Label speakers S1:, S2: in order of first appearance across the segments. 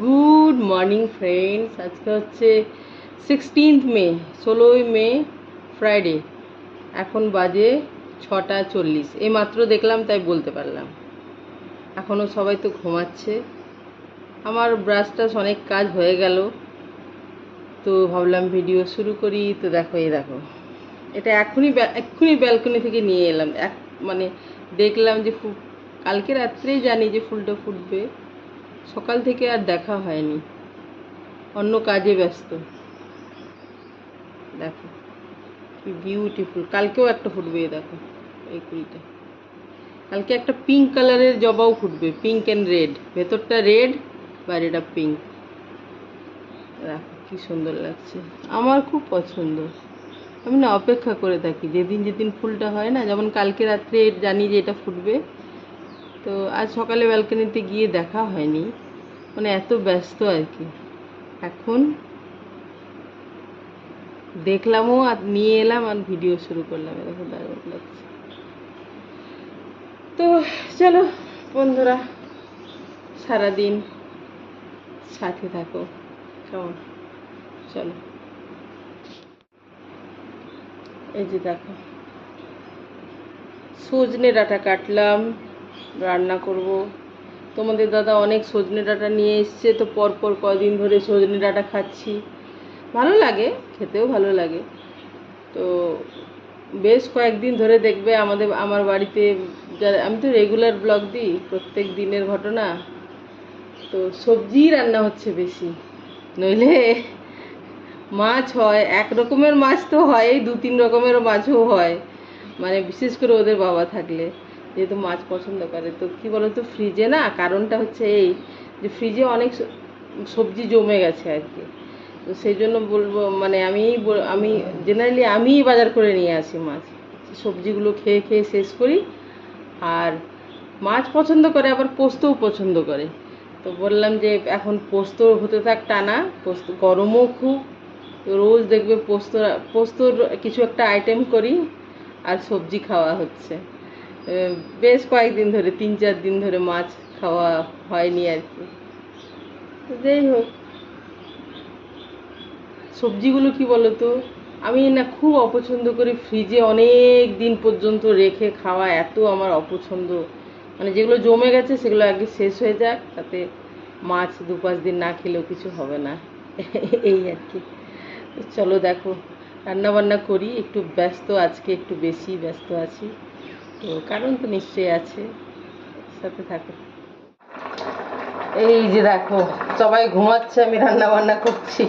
S1: Good morning friends আজকে হচ্ছে sixteenth মে ষোলোই মে ফ্রাইডে এখন বাজে ছটা চল্লিশ। এই মাত্র দেখলাম, তাই বলতে পারলাম। এখনও সবাই তো ঘুমাচ্ছে। আমার ব্রাশ টাশ অনেক কাজ হয়ে গেল। তো ভাবলাম ভিডিও শুরু করি। তো দেখো, এই দেখো। এটা এখনই এক্ষুনি ব্যালকনি থেকে নিয়ে এলাম। এক মানে দেখলাম যে কালকে রাত্রেই জানি যে ফুলটা ফুটবে। সকাল থেকে আর দেখা হয়নি। অন্য কাজে ব্যস্ত। দেখো, কি বিউটিফুল কালকেও একটা ফুটবে দেখো, এই কুড়িটা। কালকে একটা পিঙ্ক কালারের জবাও ফুটবে পিঙ্ক অ্যান্ড রেড ভেতরটা রেড বাইরেটা পিঙ্ক দেখো, কি সুন্দর লাগছে। আমার খুব পছন্দ। আমি না অপেক্ষা করে থাকি, যেদিন যেদিন ফুলটা হয় না, যেমন কালকে রাত্রে জানি যে এটা ফুটবে। তো আজ সকালে ব্যালকনিতে গিয়ে দেখা হয়নি। মানে এত ব্যস্ত আর কি। এখন দেখলামও আর নিয়ে এলাম আর ভিডিও শুরু করলাম এরকম দারুণ লাগছে। তো চলো বন্ধুরা, সারাদিন সাথে থাকো, কেমন? চলো। এই যে দেখো, সজনে ডাঁটা কাটলাম, রান্না করব। তোমাদের দাদা অনেক সজনে ডাঁটা নিয়ে এসছে, তো পরপর কদিন ধরে সজনে ডাঁটা খাচ্ছি। ভালো লাগে, খেতেও ভালো লাগে। তো বেশ কয়েকদিন ধরে দেখবে আমাদের, আমার বাড়িতে যারা আমি তো রেগুলার ব্লগ দিই, প্রত্যেক দিনের ঘটনা। তো সবজি রান্না হচ্ছে বেশি। নইলে মাছ হয়, এক রকমের মাছ তো হয় দু তিন রকমের মাছও হয়। মানে বিশেষ করে ওদের বাবা থাকলে। যেহেতু মাছ পছন্দ করে, তো কি তো ফ্রিজে না কারণটা হচ্ছে এই যে ফ্রিজে অনেক সবজি জমে গেছে আর কি। তো সেই জন্য বলব মানে আমি বল- আমি জেনারেলি আমিই বাজার করে নিয়ে আসি মাছ। সবজিগুলো খেয়ে খেয়ে শেষ করি। আর মাছ পছন্দ করে, আবার পোস্তও পছন্দ করে। তো বললাম যে এখন পোস্ত হতে থাক টানা, পোস্ত গরমও খুব। রোজ দেখবে পোস্ত পোস্তর কিছু একটা আইটেম করি, আর সবজি খাওয়া হচ্ছে। বেশ কয়েকদিন ধরে, তিন চার দিন ধরে মাছ খাওয়া হয়নি আর কি। তো যাই হোক। সবজিগুলো কি বলতো? আমি না খুব অপছন্দ করি ফ্রিজে অনেক দিন পর্যন্ত রেখে খাওয়া, এত আমার অপছন্দ। মানে যেগুলো জমে গেছে, সেগুলো আগে শেষ হয়ে যাক, তাতে মাছ দু পাঁচ দিন না খেলেও কিছু হবে না। এই আর কি। চলো দেখো রান্না বান্না করি, একটু ব্যস্ত আজকে, একটু বেশি ব্যস্ত আছি। তো কারণ তো নিশ্চয়ই আছে। সাথে থাকো। এই যে দেখো, সবাই ঘুমাচ্ছে, আমি রান্না বান্না করছি।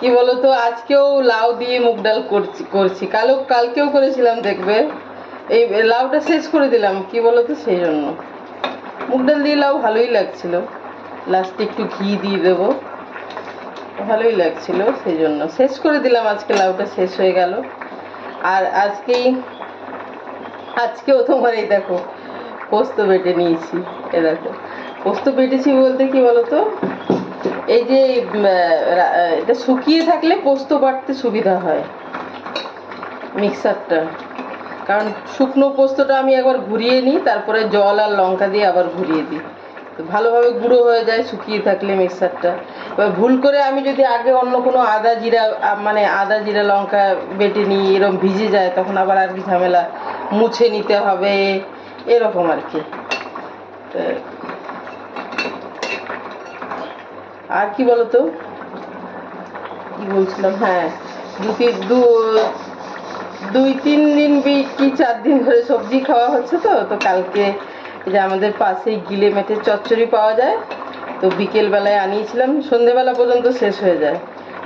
S1: কি বলতো, আজকেও লাউ দিয়ে মুগ ডাল করছি করছি। কালো কালকেও করেছিলাম, দেখবে। এই লাউটা শেষ করে দিলাম, কি বলতো, সেই জন্য। মুগ ডাল দিয়ে লাউ ভালোই লাগছিল। লাস্টে একটু ঘি দিয়ে দেবো। ভালোই লাগছিল সেই জন্য শেষ করে দিলাম। আজকে লাউটা শেষ হয়ে গেল। আর আজকেই, আজকেও তোমার এই দেখো, পোস্ত বেটে নিয়েছি এ দেখো। পোস্ত বেটেছি বলতে কি বলতো? এই যে এটা শুকিয়ে থাকলে পোস্ত বাটতে সুবিধা হয়, মিক্সারটা। কারণ শুকনো পোস্তটা আমি একবার ঘুরিয়ে নিই, তারপরে জল আর লঙ্কা দিয়ে আবার ঘুরিয়ে দিই। ভালোভাবে গুঁড়ো হয়ে যায়, শুকিয়ে থাকলে মিক্সারটা। এবার ভুল করে আমি যদি আগে অন্য কোনো আদা জিরা মানে আদা জিরা লঙ্কা বেটে নিই এরকম ভিজে যায়, তখন আবার আর কি ঝামেলা। মুছে নিতে হবে, এরকম আর কি। আর কি বলতো? কি বলছিলাম? হ্যাঁ দু তিন দু, দুই তিন দিন কি চার দিন ধরে সবজি খাওয়া হচ্ছে তো তো কালকে যে আমাদের পাশেই গিলে মেটের চচ্চড়ি পাওয়া যায়। তো বিকেল বেলায় আনিয়েছিলাম, সন্ধেবেলা পর্যন্ত শেষ হয়ে যায়।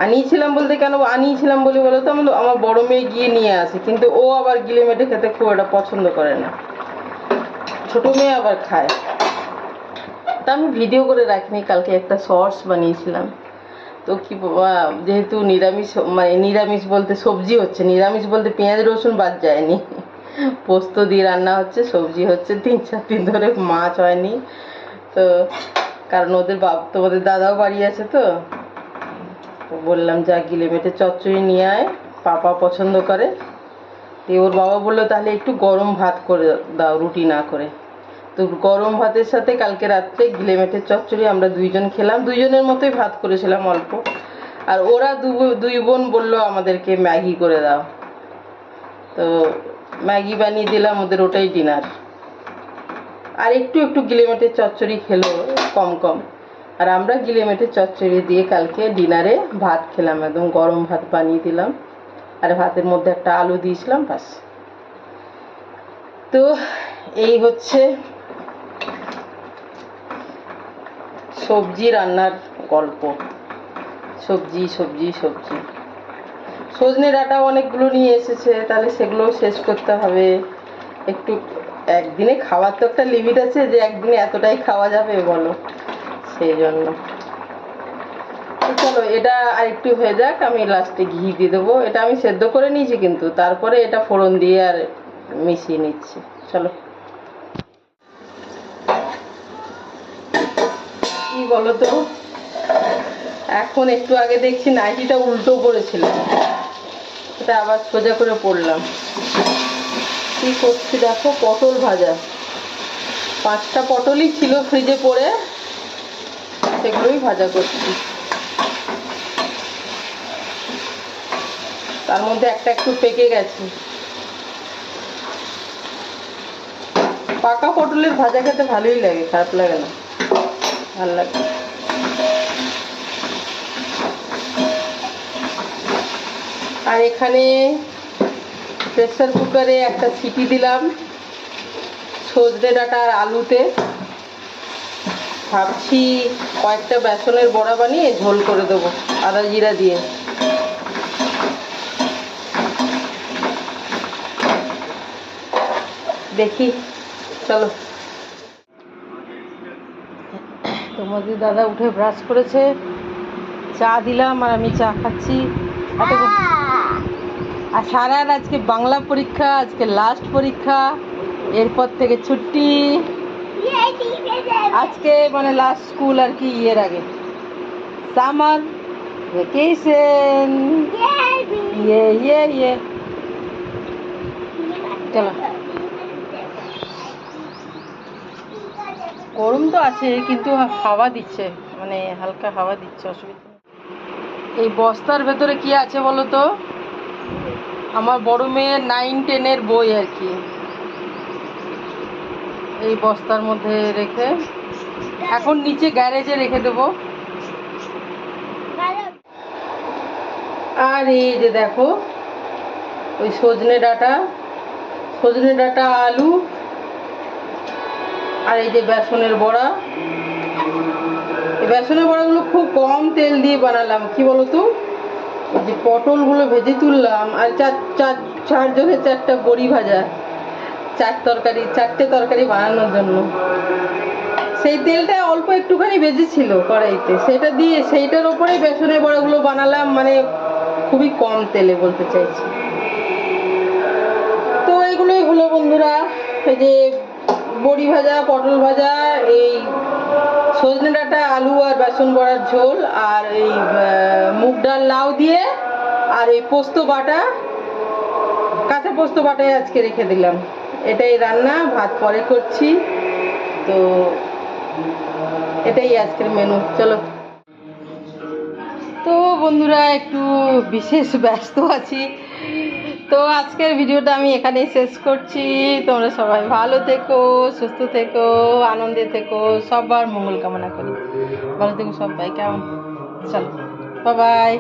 S1: আনিয়েছিলাম বলতে কেন, আনিয়েছিলাম বলে বলো তো, আমার আমার বড় মেয়ে গিয়ে নিয়ে আসে, কিন্তু ও আবার গিলে মেটে খেতে খুব একটা পছন্দ করে না। ছোট মেয়ে আবার খায়। তা আমি ভিডিও করে রাখিনি, কালকে একটা শর্টস বানিয়েছিলাম। তো কি যেহেতু নিরামিষ মানে নিরামিষ বলতে সবজি হচ্ছে, নিরামিষ বলতে পেঁয়াজ রসুন বাদ যায়নি। পোস্ত দিয়ে রান্না হচ্ছে, সবজি হচ্ছে, তিন চার দিন ধরে মাছ হয়নি। তো কারণ ওদের বাপ তোমাদের দাদাও বাড়ি আছে তো? বললাম যা গিলে মেটে চচ্চড়ি নিয়ে আয়, পাপা পছন্দ করে। দিয়ে ওর বাবা বলল, তাহলে একটু গরম ভাত করে দাও, রুটি না করে। তো গরম ভাতের সাথে কালকে রাত্রে গিলে মেটের চচ্চড়ি আমরা দুইজন খেলাম। দুইজনের মতোই ভাত করেছিলাম অল্প। আর ওরা দুই বোন বলল, আমাদেরকে ম্যাগি করে দাও। তো ম্যাগি বানিয়ে দিলাম, ওদের ওটাই ডিনার আর একটু একটু গিলেমেটের চচ্চড়ি খেলো, কম কম। আর আমরা গিলেমেটের চচ্চড়ি দিয়ে কালকে ডিনারে ভাত খেলাম, একদম গরম ভাত বানিয়ে দিলাম। আর ভাতের মধ্যে একটা আলু দিয়েছিলাম বাস তো এই হচ্ছে সবজি রান্নার গল্প। সবজি সবজি সবজি। সজনে ডাঁটা অনেকগুলো নিয়ে এসেছে, তাহলে সেগুলোও শেষ করতে হবে। একটু, একদিনে খাওয়ার তো একটা লিমিট আছে যে একদিনে এতটাই খাওয়া যাবে, বলো। সেই জন্য। চলো, এটা আর একটু হয়ে যাক, আমি লাস্টে ঘি দিয়ে দেবো। এটা আমি সেদ্ধ করে নিয়েছি কিন্তু, তারপরে এটা ফোড়ন দিয়ে আর মিশিয়ে নিচ্ছি। চলো। কি বলো তো? এখন একটু আগে দেখছি নাইটিটা উল্টো পড়েছিলাম এটা আবার সোজা করে পড়লাম। কি করছি দেখো? পটল ভাজা। পাঁচটা পটলই ছিল ফ্রিজে পড়ে। সেগুলোই ভাজা করছি। তার মধ্যে একটা একটু পেকে গেছে। পাকা পটলের ভাজা খেতে ভালোই লাগে, খারাপ লাগে না। ভালো লাগে। আর এখানে প্রেসার কুকারে একটা সিটি দিলাম, সজনে ডাঁটা আর আলুতে। ভাবছি কয়েকটা বেসনের বড়া বানিয়ে ঝোল করে দেবো, আদা জিরা দিয়ে। দেখি, চলো। তোমাদের দাদা উঠে ব্রাশ করেছে। চা দিলাম আর আমি চা খাচ্ছি। আর সারার আজকে বাংলা পরীক্ষা, আজকে লাস্ট পরীক্ষা, এরপর থেকে ছুটি। আজকে মানে লাস্ট স্কুল আর কি ইয়ের আগে। সামার ভ্যাকেশন ইয়ে ইয়ে ইয়ে। চলো। গরম তো আছে, কিন্তু হাওয়া দিচ্ছে মানে হালকা হাওয়া দিচ্ছে, অসুবিধা। এই বস্তার ভেতরে কি আছে বলো তো? আমার বড় মেয়ের নাইন টেনের বই আর কি। এই বস্তার মধ্যে রেখে, এখন নিচে গ্যারেজে রেখে দেবো। আর এই যে দেখো, ওই সজনে ডাঁটা সজনে ডাঁটা আলু, আর এই যে বেসনের বড়া। এই বেসনের বড়াগুলো খুব কম তেল দিয়ে বানালাম, কি বলো তো? যে পটলগুলো ভেজে তুললাম, আর চার চার চারজনের চারটা বড়ি ভাজা, চার তরকারি, চারটে তরকারি বানানোর জন্য। সেই তেলটা অল্প একটুখানি বেজেছিল কড়াইতে। সেটা দিয়ে সেইটার ওপরেই বেসনের বড়াগুলো বানালাম মানে খুবই কম তেলে বলতে চাইছি। তো এগুলোই হলো বন্ধুরা, এই যে বড়ি ভাজা, পটল ভাজা, এই সজনে ডাঁটা, আলু আর বেসন বড়ার ঝোল, আর এই মুগ ডাল লাউ দিয়ে, আর এই পোস্ত বাটা, কাঁচা পোস্ত বাটাই আজকে রেখে দিলাম। এটাই রান্না, ভাত পরে করছি। তো এটাই আজকের মেনু চলো। তো বন্ধুরা, একটু বিশেষ ব্যস্ত আছি। তো আজকের ভিডিওটা আমি এখানেই শেষ করছি। তোমরা সবাই ভালো থেকো, সুস্থ থেকো, আনন্দে থেকো, সবার মঙ্গল কামনা করি। ভালো থেকো সবাই, কেমন? চলো বাই